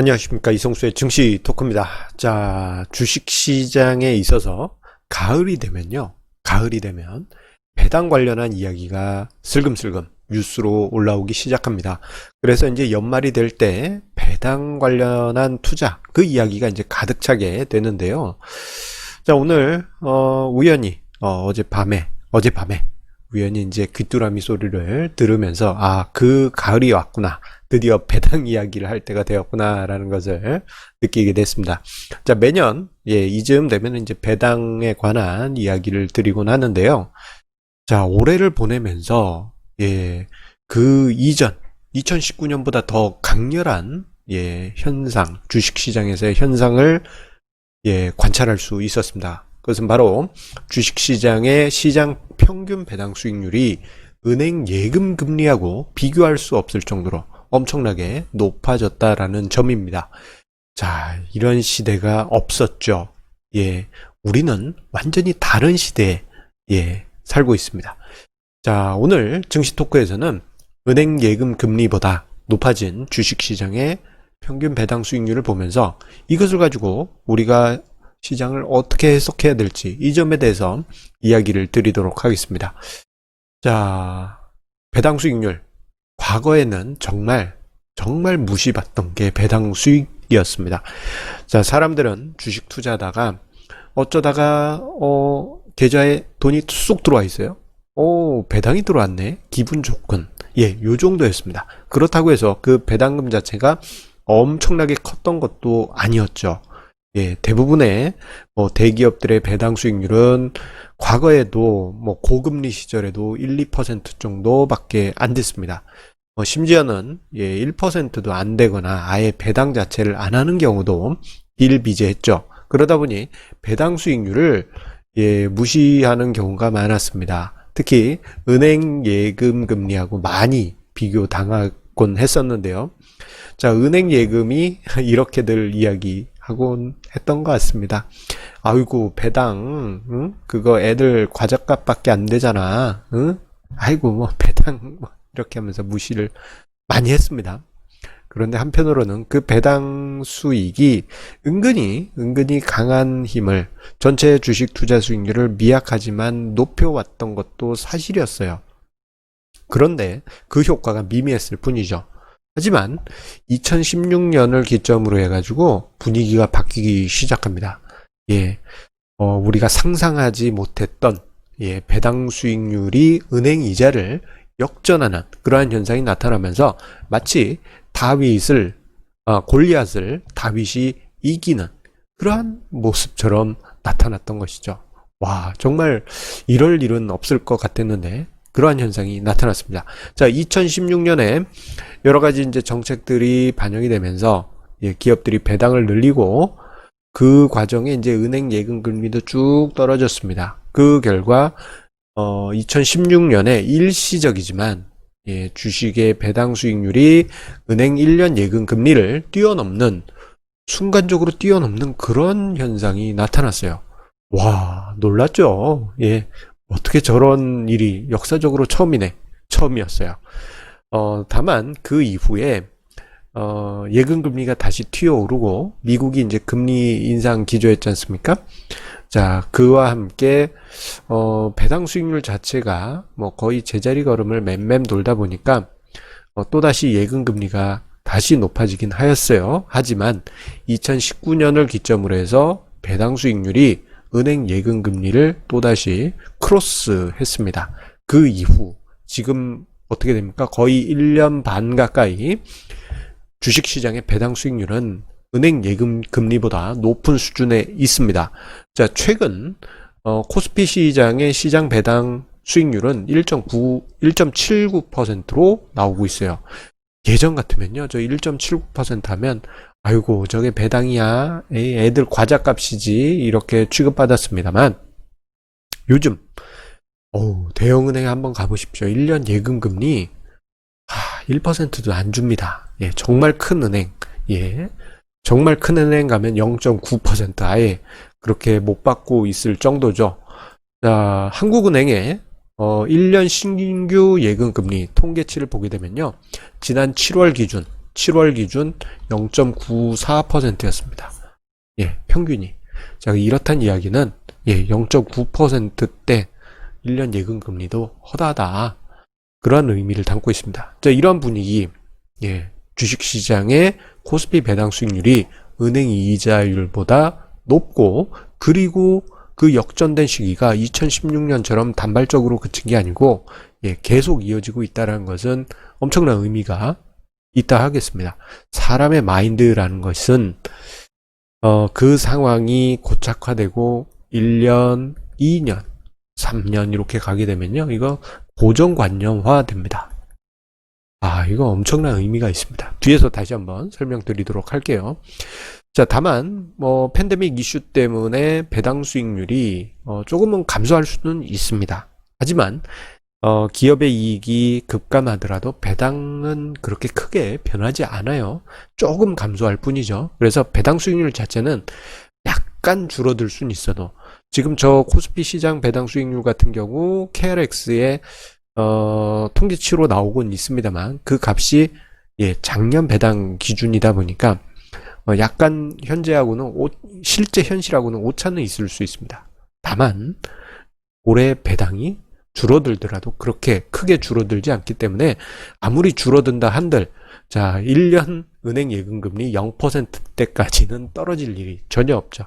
안녕하십니까 이성수의 증시 토크입니다. 자 주식시장에 있어서 가을이 되면요 가을이 되면 배당 관련한 이야기가 슬금슬금 뉴스로 올라오기 시작합니다. 그래서 이제 연말이 될 때 배당 관련한 투자 그 이야기가 이제 가득 차게 되는데요. 자 오늘 어, 우연히 어, 어젯밤에 어젯밤에 우연히 이제 귀뚜라미 소리를 들으면서 아 그 가을이 왔구나 드디어 배당 이야기를 할 때가 되었구나라는 것을 느끼게 됐습니다. 자, 매년, 예, 이즈음 되면 이제 배당에 관한 이야기를 드리곤 하는데요. 자, 올해를 보내면서, 예, 그 이전, 2019년보다 더 강렬한, 예, 현상, 주식 시장에서의 현상을, 예, 관찰할 수 있었습니다. 그것은 바로 주식 시장의 시장 평균 배당 수익률이 은행 예금 금리하고 비교할 수 없을 정도로 엄청나게 높아졌다라는 점입니다. 자, 이런 시대가 없었죠. 예, 우리는 완전히 다른 시대에 예, 살고 있습니다. 자, 오늘 증시 토크에서는 은행 예금 금리보다 높아진 주식 시장의 평균 배당 수익률을 보면서 이것을 가지고 우리가 시장을 어떻게 해석해야 될지 이 점에 대해서 이야기를 드리도록 하겠습니다. 자, 배당 수익률 과거에는 정말 정말 무시받던 게 배당 수익이었습니다. 자, 사람들은 주식 투자하다가 어쩌다가 어 계좌에 돈이 쑥 들어와 있어요. 오, 배당이 들어왔네. 기분 좋군. 예, 요 정도였습니다. 그렇다고 해서 그 배당금 자체가 엄청나게 컸던 것도 아니었죠. 예, 대부분의 뭐 대기업들의 배당 수익률은 과거에도 뭐 고금리 시절에도 1, 2% 정도밖에 안 됐습니다. 뭐 심지어는 예, 1%도 안 되거나 아예 배당 자체를 안 하는 경우도 일비제했죠. 그러다 보니 배당 수익률을 예, 무시하는 경우가 많았습니다. 특히 은행 예금 금리하고 많이 비교 당하곤 했었는데요. 자, 은행 예금이 이렇게들 이야기하곤 했던 것 같습니다. 아이고, 배당, 응? 그거 애들 과자값밖에 안 되잖아. 응? 아이고, 뭐, 배당, 뭐, 이렇게 하면서 무시를 많이 했습니다. 그런데 한편으로는 그 배당 수익이 은근히, 은근히 강한 힘을 전체 주식 투자 수익률을 미약하지만 높여왔던 것도 사실이었어요. 그런데 그 효과가 미미했을 뿐이죠. 하지만 2016년을 기점으로 해가지고 분위기가 바뀌기 시작합니다. 예, 어, 우리가 상상하지 못했던 예, 배당 수익률이 은행 이자를 역전하는 그러한 현상이 나타나면서 마치 다윗을 아, 골리앗을 다윗이 이기는 그러한 모습처럼 나타났던 것이죠. 와, 정말 이럴 일은 없을 것 같았는데 그러한 현상이 나타났습니다. 자, 2016년에 여러 가지 이제 정책들이 반영이 되면서 예, 기업들이 배당을 늘리고 그 과정에 이제 은행 예금 금리도 쭉 떨어졌습니다. 그 결과 어, 2016년에 일시적이지만 예, 주식의 배당 수익률이 은행 1년 예금 금리를 뛰어넘는 순간적으로 뛰어넘는 그런 현상이 나타났어요. 와, 놀랐죠? 예. 어떻게 저런 일이 역사적으로 처음이네. 처음이었어요. 어, 다만 그 이후에 어, 예금 금리가 다시 튀어오르고 미국이 이제 금리 인상 기조했지 않습니까? 자, 그와 함께 어, 배당 수익률 자체가 뭐 거의 제자리 걸음을 맴맴 돌다 보니까 어, 또다시 예금 금리가 다시 높아지긴 하였어요. 하지만 2019년을 기점으로 해서 배당 수익률이 은행 예금 금리를 또다시 크로스 했습니다. 그 이후 지금 어떻게 됩니까? 거의 1년 반 가까이 주식 시장의 배당 수익률은 은행 예금 금리보다 높은 수준에 있습니다. 자, 최근 어, 코스피 시장의 시장 배당 수익률은 1.9, 1.79%로 나오고 있어요. 예전 같으면요, 저 1.79% 하면 아이고 저게 배당이야, 애들 과자값이지 이렇게 취급받았습니다만 요즘 어 대형은행에 한번 가보십시오. 1년 예금 금리 1%도 안 줍니다. 예, 정말 큰 은행, 예, 정말 큰 은행 가면 0.9% 아예 그렇게 못 받고 있을 정도죠. 자, 한국은행의 어, 1년 신규 예금 금리 통계치를 보게 되면요. 지난 7월 기준 7월 기준 0.94%였습니다. 예, 평균이. 자, 이렇단 이야기는 예, 0.9%대 1년 예금 금리도 허다하다. 그러한 의미를 담고 있습니다. 자, 이런 분위기, 예, 주식 시장의 코스피 배당 수익률이 은행 이자율보다 높고, 그리고 그 역전된 시기가 2016년처럼 단발적으로 그친 게 아니고, 예, 계속 이어지고 있다는 것은 엄청난 의미가 있다 하겠습니다. 사람의 마인드라는 것은, 어, 그 상황이 고착화되고 1년, 2년, 3년 이렇게 가게 되면요. 이거 고정관념화 됩니다. 아, 이거 엄청난 의미가 있습니다. 뒤에서 다시 한번 설명드리도록 할게요. 자, 다만, 뭐, 팬데믹 이슈 때문에 배당 수익률이, 어, 조금은 감소할 수는 있습니다. 하지만, 어, 기업의 이익이 급감하더라도 배당은 그렇게 크게 변하지 않아요. 조금 감소할 뿐이죠. 그래서 배당 수익률 자체는 약간 줄어들 수는 있어도, 지금 저 코스피 시장 배당 수익률 같은 경우, KRX의 어, 통계치로 나오곤 있습니다만 그 값이 예, 작년 배당 기준이다 보니까 어, 약간 현재하고는 오- 실제 현실하고는 오차는 있을 수 있습니다. 다만 올해 배당이 줄어들더라도 그렇게 크게 줄어들지 않기 때문에 아무리 줄어든다 한들 자, 1년 은행 예금 금리 0%대까지는 떨어질 일이 전혀 없죠.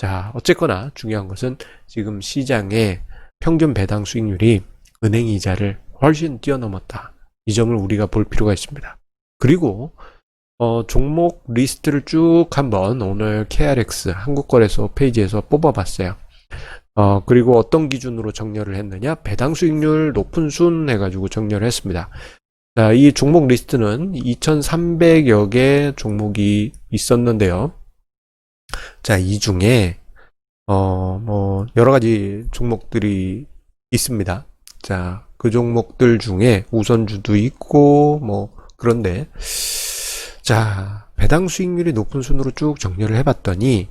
자, 어쨌거나 중요한 것은 지금 시장의 평균 배당 수익률이 은행 이자를 훨씬 뛰어넘었다. 이 점을 우리가 볼 필요가 있습니다. 그리고 어, 종목 리스트를 쭉 한번 오늘 KRX 한국거래소 페이지에서 뽑아봤어요. 어, 그리고 어떤 기준으로 정렬을 했느냐? 배당 수익률 높은 순 해가지고 정렬을 했습니다. 자, 이 종목 리스트는 2,300여 개 종목이 있었는데요. 자, 이 중에, 어, 뭐, 여러 가지 종목들이 있습니다. 자, 그 종목들 중에 우선주도 있고, 뭐, 그런데, 자, 배당 수익률이 높은 순으로 쭉 정렬을 해봤더니,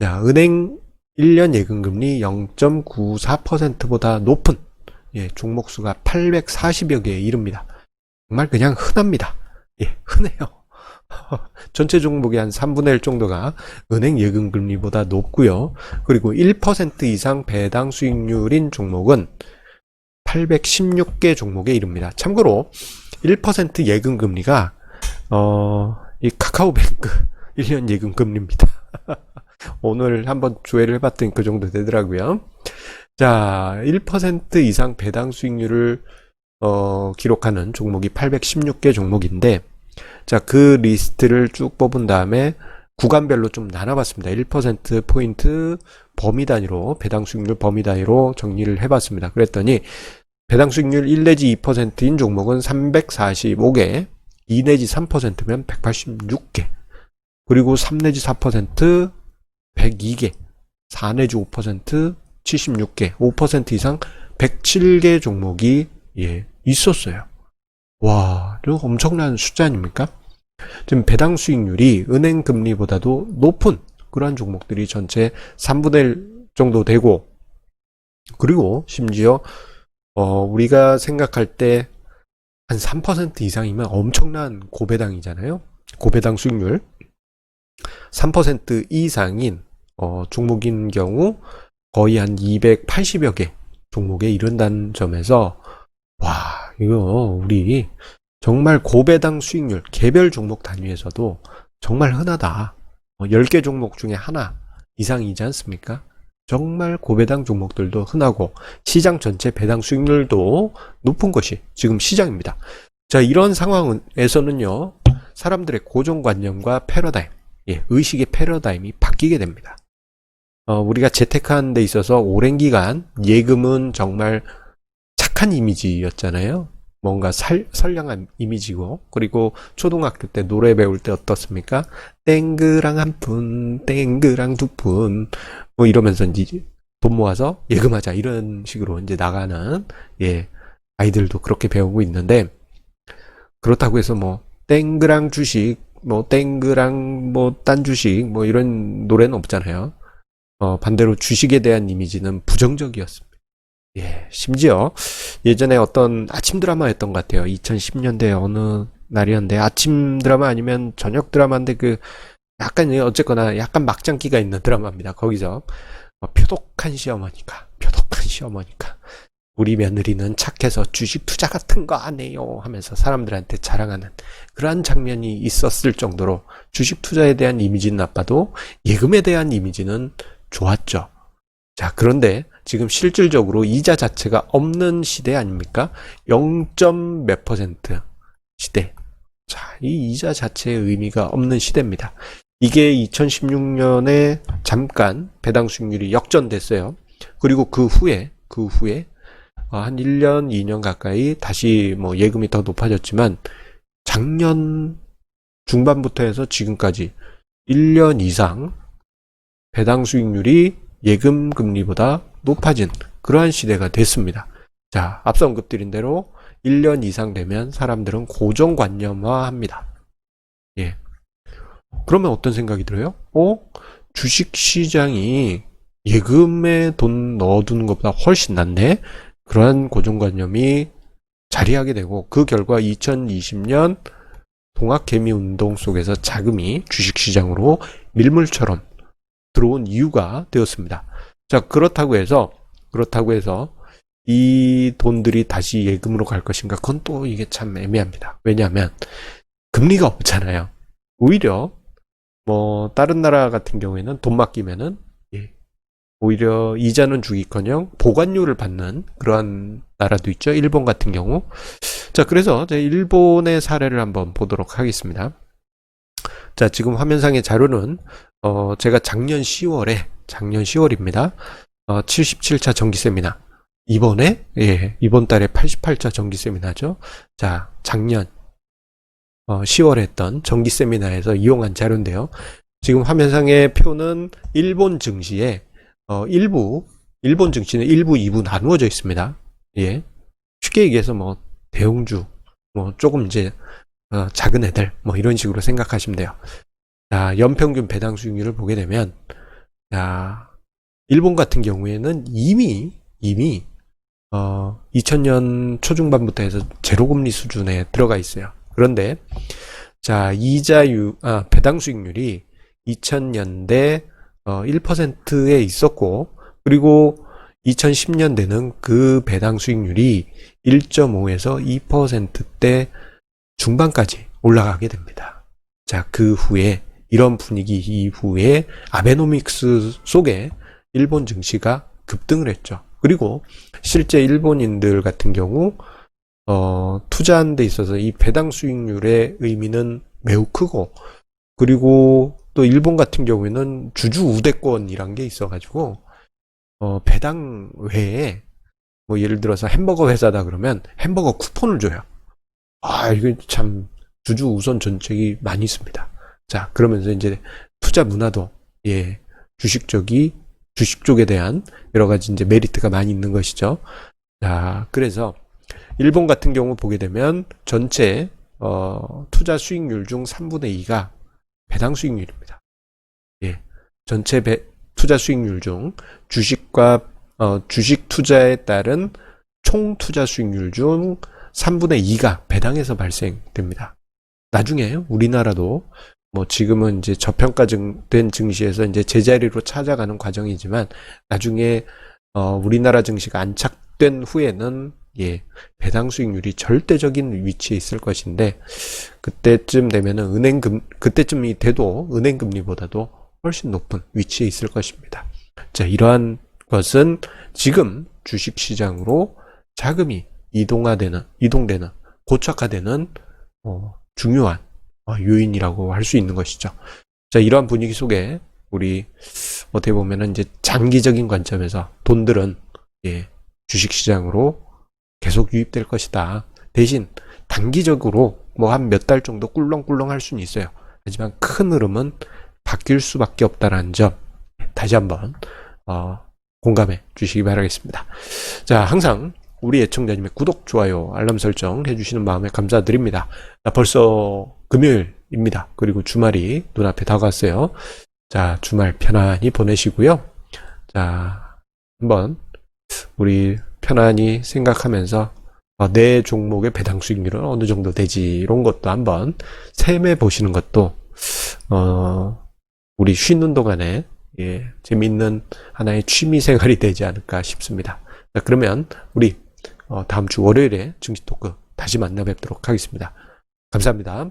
자, 은행 1년 예금금리 0.94%보다 높은, 예, 종목 수가 840여 개에 이릅니다. 정말 그냥 흔합니다. 예, 흔해요. 전체 종목의 한 3분의 1 정도가 은행 예금 금리보다 높고요. 그리고 1% 이상 배당 수익률인 종목은 816개 종목에 이릅니다. 참고로 1% 예금 금리가 어, 이 카카오뱅크 1년 예금 금리입니다. 오늘 한번 조회를 해봤더니 그 정도 되더라고요. 자, 1% 이상 배당 수익률을 어, 기록하는 종목이 816개 종목인데, 자, 그 리스트를 쭉 뽑은 다음에 구간별로 좀 나눠봤습니다. 1% 포인트 범위 단위로, 배당 수익률 범위 단위로 정리를 해봤습니다. 그랬더니, 배당 수익률 1 내지 2%인 종목은 345개, 2 내지 3%면 186개, 그리고 3 내지 4% 102개, 4 내지 5% 76개, 5% 이상 107개 종목이 예, 있었어요. 와, 이거 엄청난 숫자 아닙니까? 지금 배당 수익률이 은행 금리보다도 높은 그러한 종목들이 전체 3분의 1 정도 되고, 그리고 심지어 어, 우리가 생각할 때 한 3% 이상이면 엄청난 고배당이잖아요. 고배당 수익률. 3% 이상인 어, 종목인 경우 거의 한 280여 개 종목에 이른다는 점에서 와, 이거 우리 정말 고배당 수익률 개별 종목 단위에서도 정말 흔하다. 어, 10개 종목 중에 하나 이상이지 않습니까? 정말 고배당 종목들도 흔하고 시장 전체 배당 수익률도 높은 것이 지금 시장입니다. 자, 이런 상황에서는요, 사람들의 고정관념과 패러다임, 예, 의식의 패러다임이 바뀌게 됩니다. 어, 우리가 재테크하는 데 있어서 오랜 기간 예금은 정말 착한 이미지였잖아요. 뭔가 살, 선량한 이미지고, 그리고 초등학교 때 노래 배울 때 어떻습니까? 땡그랑 한 푼, 땡그랑 두 푼, 뭐 이러면서 이제 돈 모아서 예금하자, 이런 식으로 이제 나가는, 예, 아이들도 그렇게 배우고 있는데, 그렇다고 해서 뭐, 땡그랑 주식, 뭐, 땡그랑 뭐, 딴 주식, 뭐, 이런 노래는 없잖아요. 어, 반대로 주식에 대한 이미지는 부정적이었습니다. 예, 심지어 예전에 어떤 아침 드라마였던 것 같아요. 2010년대 어느 날이었는데 아침 드라마 아니면 저녁 드라마인데 그 약간 어쨌거나 약간 막장기가 있는 드라마입니다. 거기서 어, 표독한 시어머니가 표독한 시어머니가 우리 며느리는 착해서 주식 투자 같은 거 안 해요 하면서 사람들한테 자랑하는 그러한 장면이 있었을 정도로 주식 투자에 대한 이미지는 나빠도 예금에 대한 이미지는 좋았죠. 자, 그런데 지금 실질적으로 이자 자체가 없는 시대 아닙니까? 0. 몇 퍼센트 시대. 자, 이 이자 자체의 의미가 없는 시대입니다. 이게 2016년에 잠깐 배당 수익률이 역전됐어요. 그리고 그 후에, 그 후에 어, 한 1년, 2년 가까이 다시 뭐 예금이 더 높아졌지만 작년 중반부터 해서 지금까지 1년 이상 배당 수익률이 예금 금리보다 높아진 그러한 시대가 됐습니다. 자, 앞서 언급드린 대로 1년 이상 되면 사람들은 고정관념화 합니다. 예. 그러면 어떤 생각이 들어요? 어? 주식 시장이 예금에 돈 넣어두는 것보다 훨씬 낫네? 그러한 고정관념이 자리하게 되고 그 결과 2020년 동학개미 운동 속에서 자금이 주식시장으로 밀물처럼 들어온 이유가 되었습니다. 자, 그렇다고 해서, 그렇다고 해서, 이 돈들이 다시 예금으로 갈 것인가? 그건 또 이게 참 애매합니다. 왜냐하면, 금리가 없잖아요. 오히려, 뭐, 다른 나라 같은 경우에는 돈 맡기면은, 예, 오히려 이자는 주기커녕 보관료를 받는 그러한 나라도 있죠. 일본 같은 경우. 자, 그래서 제 일본의 사례를 한번 보도록 하겠습니다. 자, 지금 화면상의 자료는 어, 제가 작년 10월에, 작년 10월입니다. 어, 77차 정기 세미나. 이번에, 예, 이번 달에 88차 정기 세미나죠. 자, 작년, 어, 10월에 했던 정기 세미나에서 이용한 자료인데요. 지금 화면상의 표는 일본 증시에, 어, 일부, 일본 증시는 1부, 2부 나누어져 있습니다. 예. 쉽게 얘기해서 뭐, 대형주, 뭐, 조금 이제, 어, 작은 애들, 뭐, 이런 식으로 생각하시면 돼요. 자, 연평균 배당 수익률을 보게 되면, 자, 일본 같은 경우에는 이미, 이미, 어, 2000년 초중반부터 해서 제로금리 수준에 들어가 있어요. 그런데, 자, 이자유, 아, 배당 수익률이 2000년대, 어, 1%에 있었고, 그리고 2010년대는 그 배당 수익률이 1.5에서 2%대 중반까지 올라가게 됩니다. 자, 그 후에 이런 분위기 이후에 아베노믹스 속에 일본 증시가 급등을 했죠. 그리고 실제 일본인들 같은 경우 어, 투자하는 데 있어서 이 배당 수익률의 의미는 매우 크고 그리고 또 일본 같은 경우에는 주주 우대권이란 게 있어가지고 어, 배당 외에 뭐 예를 들어서 햄버거 회사다 그러면 햄버거 쿠폰을 줘요. 아, 이거 참 주주 우선 정책이 많이 있습니다. 자, 그러면서 이제 투자 문화도 예, 주식 쪽이 주식 쪽에 대한 여러 가지 이제 메리트가 많이 있는 것이죠. 자, 그래서 일본 같은 경우 보게 되면 전체 어, 투자 수익률 중 3분의 2가 배당 수익률입니다. 예. 전체 배, 투자 수익률 중 주식과 어, 주식 투자에 따른 총 투자 수익률 중 3분의 2가 배당에서 발생됩니다. 나중에 우리나라도 뭐 지금은 이제 저평가된 증시에서 이제 제자리로 찾아가는 과정이지만 나중에 어 우리나라 증시가 안착된 후에는 예 배당 수익률이 절대적인 위치에 있을 것인데 그때쯤 되면은 은행 금 그때쯤이 돼도 은행 금리보다도 훨씬 높은 위치에 있을 것입니다. 자 이러한 것은 지금 주식 시장으로 자금이 이동화되는 이동되는 고착화되는 어, 중요한 어, 요인이라고 할 수 있는 것이죠. 자, 이러한 분위기 속에 우리 어떻게 보면은 이제 장기적인 관점에서 돈들은 예, 주식 시장으로 계속 유입될 것이다. 대신 단기적으로 뭐 한 몇 달 정도 꿀렁꿀렁 할 수는 있어요. 하지만 큰 흐름은 바뀔 수밖에 없다라는 점 다시 한번 어, 공감해 주시기 바라겠습니다. 자, 항상 우리 애청자님의 구독, 좋아요, 알람 설정 해주시는 마음에 감사드립니다. 벌써 금요일입니다. 그리고 주말이 눈앞에 다가왔어요. 자, 주말 편안히 보내시고요. 자, 한번 우리 편안히 생각하면서 아, 내 종목의 배당 수익률은 어느 정도 되지 이런 것도 한번 셈해 보시는 것도 어, 우리 쉬는 동안에 예, 재밌는 하나의 취미 생활이 되지 않을까 싶습니다. 자, 그러면 우리 어, 다음 주 월요일에 증시 토크 다시 만나 뵙도록 하겠습니다. 감사합니다.